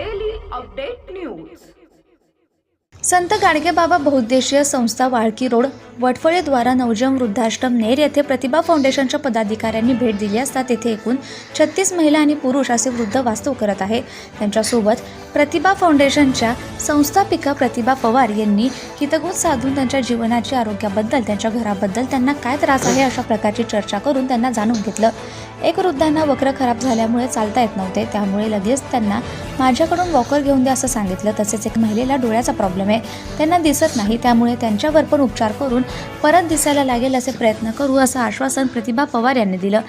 Update news संत गाडगेबाबा बहुद्देशीय संस्था Walki road वटफळेद्वारा नवजम वृद्धाश्रम नेर येथे प्रतिभा फाउंडेशनच्या पदाधिकाऱ्यांनी भेट दिली असता तेथे एकूण छत्तीस महिला आणि पुरुष असे वृद्ध वास्तव करत आहे. त्यांच्यासोबत प्रतिभा फाउंडेशनच्या संस्थापिका प्रतिभा पवार यांनी हितगुज साधून त्यांच्या जीवनाची आरोग्याबद्दल त्यांच्या घराबद्दल त्यांना काय त्रास आहे अशा प्रकारची चर्चा करून त्यांना जाणून घेतलं. एक वृद्धांना वक्र खराब झाल्यामुळे चालता येत नव्हते. त्यामुळे लगेच त्यांना माझ्याकडून वॉकर घेऊन द्या असं सांगितलं. तसेच एक महिलेला डोळ्याचा प्रॉब्लेम आहे. त्यांना दिसत नाही. त्यामुळे त्यांच्यावर पण उपचार करून परत दिसायला लागेल असे प्रयत्न करू असं आश्वासन प्रतिभा पवार यांनी दिलं.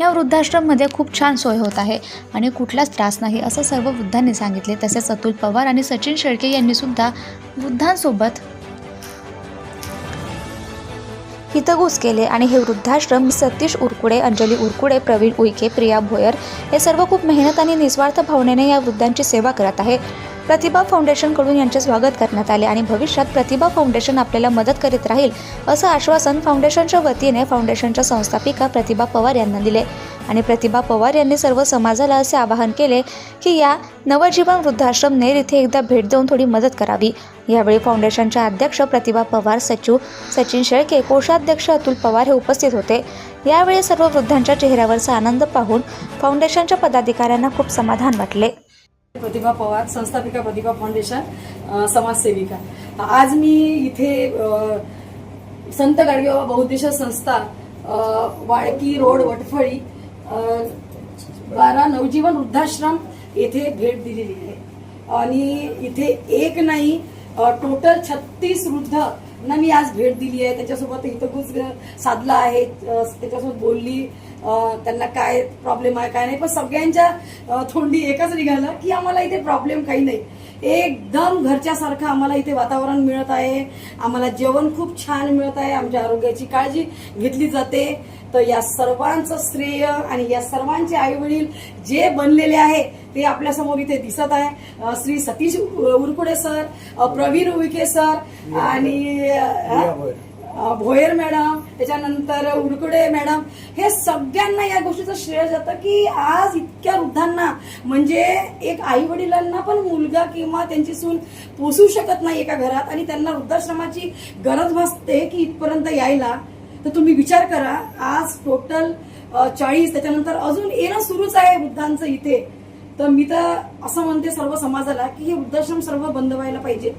या वृद्धाश्रममध्ये खूप छान सोय होत आहे आणि कुठलाच त्रास नाही असं सर्व वृद्धांनी सांगितले. तसेच अतुल पवार आणि सचिन शेळके यांनी सुद्धा वृद्धांसोबत हितगुज केले. आणि हे वृद्धाश्रम सतीश उरकुडे अंजली उरकुडे प्रवीण उईके प्रिया भोयर हे सर्व खूप मेहनत आणि निस्वार्थ भावनेने या वृद्धांची सेवा करत आहे. प्रतिभा फाउंडेशनकडून यांचे स्वागत करण्यात आले आणि भविष्यात प्रतिभा फाउंडेशन आपल्याला मदत करीत राहील असं आश्वासन फाउंडेशनच्या वतीने फाउंडेशनच्या संस्थापिका प्रतिभा पवार यांना दिले. आणि प्रतिभा पवार यांनी सर्व समाजाला असे आवाहन केले की या नवजीवन वृद्धाश्रम नेर इथे एकदा भेट देऊन थोडी मदत करावी. यावेळी फाउंडेशनच्या अध्यक्ष प्रतिभा पवार सचिव सचिन शेळके कोषाध्यक्ष अतुल पवार हे उपस्थित होते. यावेळी सर्व वृद्धांच्या चेहऱ्यावरचा आनंद पाहून फाउंडेशनच्या पदाधिकाऱ्यांना खूप समाधान वाटले. प्रतिभा पवार संस्थापिका प्रतिभा फाउंडेशन समाजसेविका. आज मी इथे संत गाडगेबाबा बहुद्देशीय संस्था वाळकी रोड वटफळी बारा नवजीवन वृद्धाश्रम येथे भेट दिलेली आहे. आणि इथे एक नाही टोटल छत्तीस वृद्ध ना मी आज भेट दिली आहे. त्याच्यासोबत हितगुज साधला आहे. त्याच्यासोबत बोलली. त्यांना काय प्रॉब्लेम आहे काय नाही. पण सगळ्यांच्या थोंडी एकच निघालं की आम्हाला इथे प्रॉब्लेम काही नाही. एकदम घरच्यासारखं आम्हाला इथे वातावरण मिळत आहे. आम्हाला जेवण खूप छान मिळत आहे. आमच्या आरोग्याची काळजी घेतली जाते. तर या सर्वांचं श्रेय आणि या सर्वांचे आई वडील जे बनलेले आहे ते आपल्यासमोर इथे दिसत आहे. श्री सतीश उरकुडे सर प्रवीण उईके सर आणि भोयर मॅडम त्याच्यानंतर उडकुडे मॅडम हे सगळ्यांना या गोष्टीचं श्रेय जातं की आज इतक्या वृद्धांना म्हणजे एक आई वडिलांना पण मुलगा किंवा त्यांची सून पोसू शकत नाही एका घरात आणि त्यांना वृद्धाश्रमाची गरज भासते की इथपर्यंत यायला तर तुम्ही विचार करा आज टोटल चाळीस त्याच्यानंतर अजून येणं सुरूच आहे वृद्धांचं इथे. तर मी तर असं म्हणते सर्व समाजाला की हे वृद्धाश्रम सर्व बंद व्हायला पाहिजे.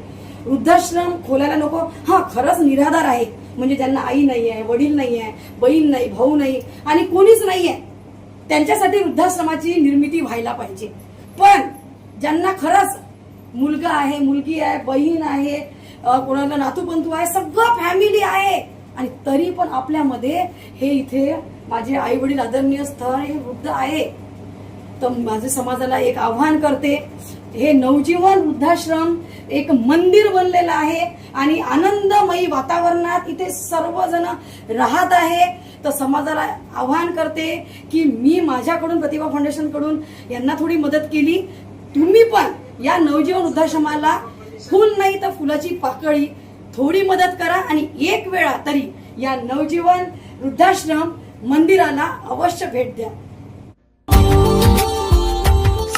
वृद्धाश्रम खोलायला नको. हा खरंच निराधार आहे. म्हणजे ज्यांना आई नाही आहे वडील नाही आहे बहीण नाही भाऊ नाही आणि कोणीच नाही आहे त्यांच्यासाठी वृद्धाश्रमाची निर्मिती व्हायला पाहिजे. पण ज्यांना खरंच मुलगा आहे मुलगी आहे बहीण आहे कोणाला नातूपंतू आहे सगळं फॅमिली आहे आणि तरी पण आपल्यामध्ये हे इथे माझे आई वडील आदरणीय स्थळ हे वृद्ध आहे. तर माझे समाजाला एक आव्हान करते. हे नवजीवन वृद्धाश्रम एक मंदिर बनलेलं आहे आणि आनंदमयी वातावरणात इथे सर्वजण राहत आहे. तर समाजाला आव्हान करते की मी माझ्याकडून प्रतिभा फाउंडेशनकडून यांना थोडी मदत केली. तुम्ही पण या नवजीवन वृद्धाश्रमाला फुल नाही तर फुलाची पाकळी थोडी मदत करा आणि एक वेळा तरी या नवजीवन वृद्धाश्रम मंदिराला अवश्य भेट द्या.